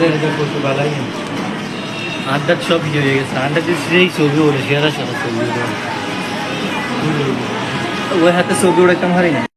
করে করতে পারাই আড্ডার সব ভিডিও হয়ে গেছে। আড্ডা যে সেই ছবি ওরে সেরা সেরা ছবি। ওই হাতে ছবি ওরা কেমন হারি না।